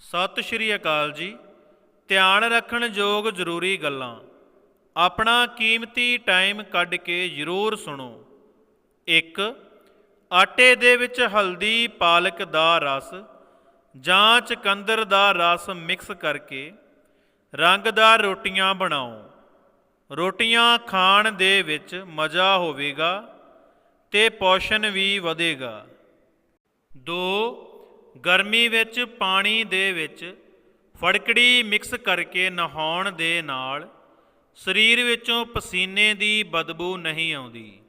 ਸਤਿ ਸ਼੍ਰੀ ਅਕਾਲ ਜੀ। ਧਿਆਨ ਰੱਖਣ ਯੋਗ ਜ਼ਰੂਰੀ ਗੱਲਾਂ। ਆਪਣਾ ਕੀਮਤੀ ਟਾਈਮ ਕੱਢ ਕੇ ਜ਼ਰੂਰ ਸੁਣੋ। 1 ਆਟੇ ਦੇ ਵਿੱਚ ਹਲਦੀ, ਪਾਲਕ ਦਾ ਰਸ ਜਾਂ ਚਕੰਦਰ ਦਾ ਰਸ ਮਿਕਸ ਕਰਕੇ ਰੰਗਦਾਰ ਰੋਟੀਆਂ ਬਣਾਓ। ਰੋਟੀਆਂ ਖਾਣ ਦੇ ਵਿੱਚ ਮਜ਼ਾ ਹੋਵੇਗਾ ਤੇ ਪੋਸ਼ਣ ਵੀ ਵਧੇਗਾ। 2 ਗਰਮੀ ਵਿੱਚ ਪਾਣੀ ਦੇ ਵਿੱਚ ਫੜਕੜੀ ਮਿਕਸ ਕਰਕੇ ਨਹਾਉਣ ਦੇ ਨਾਲ ਸਰੀਰ ਵਿੱਚੋਂ ਪਸੀਨੇ ਦੀ ਬਦਬੂ ਨਹੀਂ ਆਉਂਦੀ।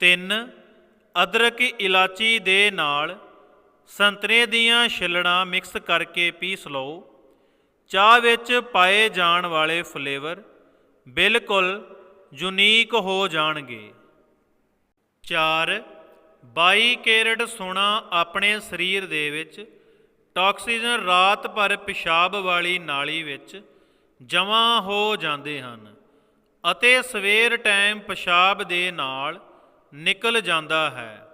3 ਅਦਰਕ ਇਲਾਚੀ ਦੇ ਨਾਲ ਸੰਤਰੇ ਦੀਆਂ ਛਿੱਲੜਾਂ ਮਿਕਸ ਕਰਕੇ ਪੀਸ ਲਓ। ਚਾਹ ਵਿੱਚ ਪਾਏ ਜਾਣ ਵਾਲੇ ਫਲੇਵਰ ਬਿਲਕੁਲ ਯੂਨੀਕ ਹੋ ਜਾਣਗੇ। 4 22 ਕੈਰਟ ਸੋਨਾ ਆਪਣੇ ਸਰੀਰ ਦੇ ਵਿੱਚ, ਟਾਕਸੀਜਨ ਰਾਤ ਭਰ ਪਿਸ਼ਾਬ ਵਾਲੀ ਨਾਲੀ ਵਿੱਚ ਜਮ੍ਹਾਂ ਹੋ ਜਾਂਦੇ ਹਨ ਅਤੇ ਸਵੇਰ ਟਾਈਮ ਪਿਸ਼ਾਬ ਦੇ ਨਾਲ ਨਿਕਲ ਜਾਂਦਾ ਹੈ।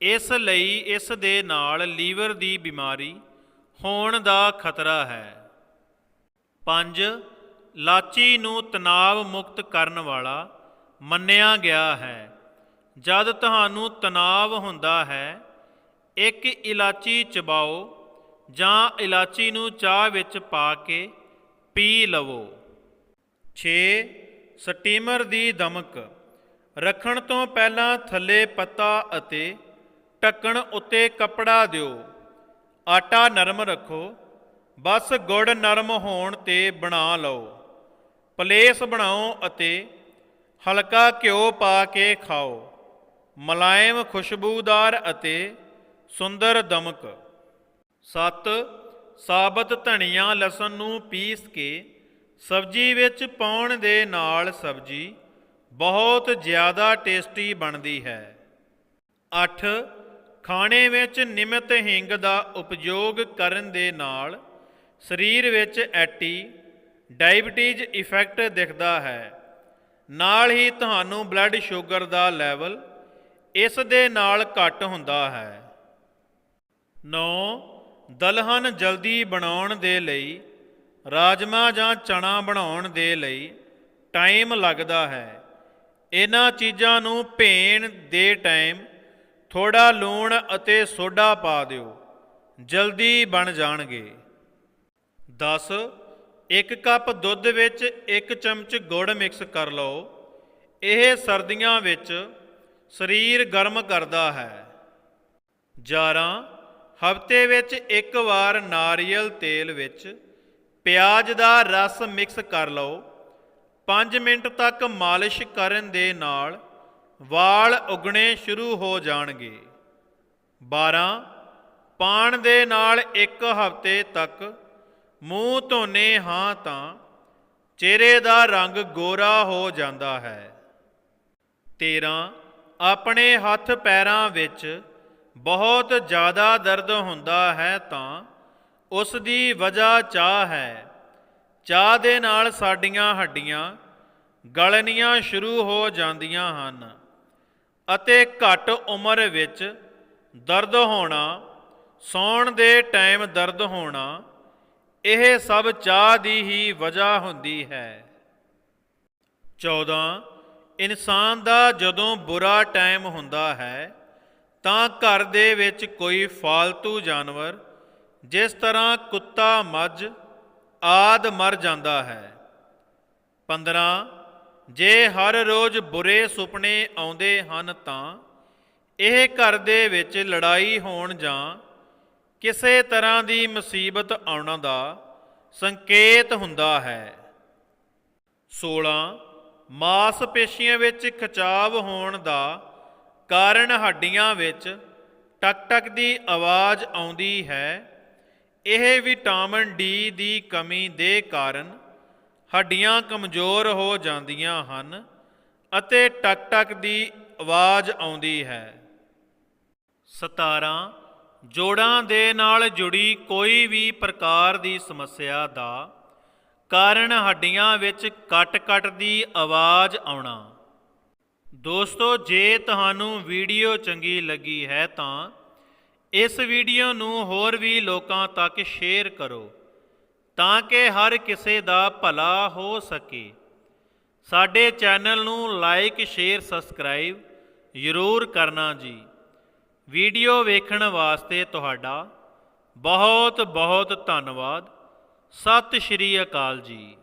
ਇਸ ਲਈ ਇਸ ਦੇ ਨਾਲ ਲੀਵਰ ਦੀ ਬਿਮਾਰੀ ਹੋਣ ਦਾ ਖਤਰਾ ਹੈ। 5 ਲਾਚੀ ਨੂੰ ਤਣਾਅ ਮੁਕਤ ਕਰਨ ਵਾਲਾ ਮੰਨਿਆ ਗਿਆ ਹੈ। ਜਦ ਤੁਹਾਨੂੰ ਤਣਾਅ ਹੁੰਦਾ ਹੈ, ਇੱਕ ਇਲਾਚੀ ਚਬਾਓ ਜਾਂ ਇਲਾਚੀ ਨੂੰ ਚਾਹ ਵਿੱਚ ਪਾ ਕੇ ਪੀ ਲਵੋ। 6 ਸਟੀਮਰ ਦੀ ਦਮਕ। ਰੱਖਣ ਤੋਂ ਪਹਿਲਾਂ ਥੱਲੇ ਪੱਤਾ ਅਤੇ ਢੱਕਣ ਉੱਤੇ ਕੱਪੜਾ ਦਿਓ। ਆਟਾ ਨਰਮ ਰੱਖੋ। ਬਸ ਗੁੜ ਨਰਮ ਹੋਣ ਤੇ ਬਣਾ ਲਓ। ਪਲੇਸ ਬਣਾਓ ਅਤੇ ਹਲਕਾ ਘਿਓ ਪਾ ਕੇ ਖਾਓ। ਮਲਾਇਮ ਖੁਸ਼ਬੂਦਾਰ ਅਤੇ ਸੁੰਦਰ ਦਮਕ। 7 ਸਾਬਤ ਧਨੀਆ ਲਸਣ ਨੂੰ ਪੀਸ ਕੇ ਸਬਜ਼ੀ ਵਿੱਚ ਪਾਉਣ ਦੇ ਨਾਲ ਸਬਜ਼ੀ ਬਹੁਤ ਜ਼ਿਆਦਾ ਟੇਸਟੀ ਬਣਦੀ ਹੈ। 8 ਖਾਣੇ ਵਿੱਚ ਨਿਮਤ ਹਿੰਗ ਦਾ ਉਪਯੋਗ ਕਰਨ ਦੇ ਨਾਲ ਸਰੀਰ ਵਿੱਚ ਐਟੀ ਡਾਇਬਟੀਜ਼ ਇਫੈਕਟ ਦਿਖਦਾ ਹੈ। ਨਾਲ ਹੀ ਤੁਹਾਨੂੰ ਬਲੱਡ ਸ਼ੂਗਰ ਦਾ ਲੈਵਲ ਇਸ ਦੇ ਨਾਲ ਘੱਟ ਹੁੰਦਾ ਹੈ। 9 ਦਲਹਨ ਜਲਦੀ ਬਣਾਉਣ ਦੇ ਲਈ, ਰਾਜਮਾ ਜਾਂ ਚਣਾ ਬਣਾਉਣ ਦੇ ਲਈ ਟਾਈਮ ਲੱਗਦਾ ਹੈ। ਇਹਨਾਂ ਚੀਜ਼ਾਂ ਨੂੰ ਭੇਣ ਦੇ ਟਾਈਮ ਥੋੜਾ ਲੂਣ ਅਤੇ ਸੋਡਾ ਪਾ ਦਿਓ। ਜਲਦੀ ਬਣ ਜਾਣਗੇ। 10 ਇੱਕ ਕੱਪ ਦੁੱਧ ਵਿੱਚ ਇੱਕ ਚਮਚ ਗੁੜ ਮਿਕਸ ਕਰ ਲਓ। ਇਹ ਸਰਦੀਆਂ ਵਿੱਚ ਸਰੀਰ ਗਰਮ ਕਰਦਾ ਹੈ। 11 ਹਫ਼ਤੇ ਵਿੱਚ ਇੱਕ ਵਾਰ ਨਾਰੀਅਲ ਤੇਲ ਵਿੱਚ ਪਿਆਜ਼ ਦਾ ਰਸ ਮਿਕਸ ਕਰ ਲਓ। 5 ਮਿੰਟ ਤੱਕ ਮਾਲਿਸ਼ ਕਰਨ ਦੇ ਨਾਲ ਵਾਲ ਉਗਣੇ ਸ਼ੁਰੂ ਹੋ ਜਾਣਗੇ। 12 ਪਾਣ ਦੇ ਨਾਲ ਇੱਕ ਹਫ਼ਤੇ ਤੱਕ ਮੂੰਹ ਧੋਨੇ ਹਾਂ ਤਾਂ ਚਿਹਰੇ ਦਾ ਰੰਗ ਗੋਰਾ ਹੋ ਜਾਂਦਾ ਹੈ। 13 ਆਪਣੇ ਹੱਥ ਪੈਰਾਂ ਵਿੱਚ ਬਹੁਤ ਜ਼ਿਆਦਾ ਦਰਦ ਹੁੰਦਾ ਹੈ ਤਾਂ ਉਸ ਦੀ ਵਜ੍ਹਾ ਚਾਹ ਹੈ। ਚਾਹ ਦੇ ਨਾਲ ਸਾਡੀਆਂ ਹੱਡੀਆਂ ਗਲਣੀਆਂ ਸ਼ੁਰੂ ਹੋ ਜਾਂਦੀਆਂ ਹਨ ਅਤੇ ਘੱਟ ਉਮਰ ਵਿੱਚ ਦਰਦ ਹੋਣਾ, ਸੌਣ ਦੇ ਟਾਈਮ ਦਰਦ ਹੋਣਾ, ਇਹ ਸਭ ਚਾਹ ਦੀ ਹੀ ਵਜ੍ਹਾ ਹੁੰਦੀ ਹੈ। 14 ਇਨਸਾਨ ਦਾ ਜਦੋਂ ਬੁਰਾ ਟਾਈਮ ਹੁੰਦਾ ਹੈ, ਤਾਂ ਘਰ ਦੇ ਵਿੱਚ ਕੋਈ ਫਾਲਤੂ ਜਾਨਵਰ, ਜਿਸ ਤਰ੍ਹਾਂ ਕੁੱਤਾ, ਮੱਝ, ਆਦ ਮਰ ਜਾਂਦਾ ਹੈ। 15 ਜੇ ਹਰ ਰੋਜ਼ ਬੁਰੇ ਸੁਪਨੇ ਆਉਂਦੇ ਹਨ, ਤਾਂ ਇਹ ਘਰ ਦੇ ਵਿੱਚ ਲੜਾਈ ਹੋਣ ਜਾਂ ਕਿਸੇ ਤਰ੍ਹਾਂ ਦੀ ਮੁਸੀਬਤ ਆਉਣ ਦਾ ਸੰਕੇਤ ਹੁੰਦਾ ਹੈ। 16 ਮਾਸਪੇਸ਼ੀਆਂ ਵਿੱਚ ਖਿਚਾਵ ਹੋਣ ਦਾ ਕਾਰਨ ਹੱਡੀਆਂ ਵਿੱਚ ਟਕਟਕ ਦੀ ਆਵਾਜ਼ ਆਉਂਦੀ ਹੈ। ਇਹ ਵਿਟਾਮਿਨ ਡੀ ਦੀ ਕਮੀ ਦੇ ਕਾਰਨ ਹੱਡੀਆਂ ਕਮਜ਼ੋਰ ਹੋ ਜਾਂਦੀਆਂ ਹਨ ਅਤੇ ਟਕਟਕ ਦੀ ਆਵਾਜ਼ ਆਉਂਦੀ ਹੈ। 17 ਜੋੜਾਂ ਦੇ ਨਾਲ ਜੁੜੀ ਕੋਈ ਵੀ ਪ੍ਰਕਾਰ ਦੀ ਸਮੱਸਿਆ ਦਾ ਕਾਰਨ ਹੱਡੀਆਂ ਵਿੱਚ ਕੱਟ-ਕੱਟ ਦੀ ਆਵਾਜ਼ ਆਉਣਾ। ਦੋਸਤੋ, ਜੇ ਤੁਹਾਨੂੰ ਵੀਡੀਓ ਚੰਗੀ ਲੱਗੀ ਹੈ ਤਾਂ ਇਸ ਵੀਡੀਓ ਨੂੰ ਹੋਰ ਵੀ ਲੋਕਾਂ ਤੱਕ ਸ਼ੇਅਰ ਕਰੋ ਤਾਂ ਕਿ ਹਰ ਕਿਸੇ ਦਾ ਭਲਾ ਹੋ ਸਕੇ। ਸਾਡੇ ਚੈਨਲ ਨੂੰ ਲਾਈਕ, ਸ਼ੇਅਰ, ਸਬਸਕ੍ਰਾਈਬ ਜ਼ਰੂਰ ਕਰਨਾ ਜੀ। ਵੀਡੀਓ ਵੇਖਣ ਵਾਸਤੇ ਤੁਹਾਡਾ ਬਹੁਤ ਬਹੁਤ ਧੰਨਵਾਦ। ਸਤਿ ਸ਼੍ਰੀ ਅਕਾਲ ਜੀ।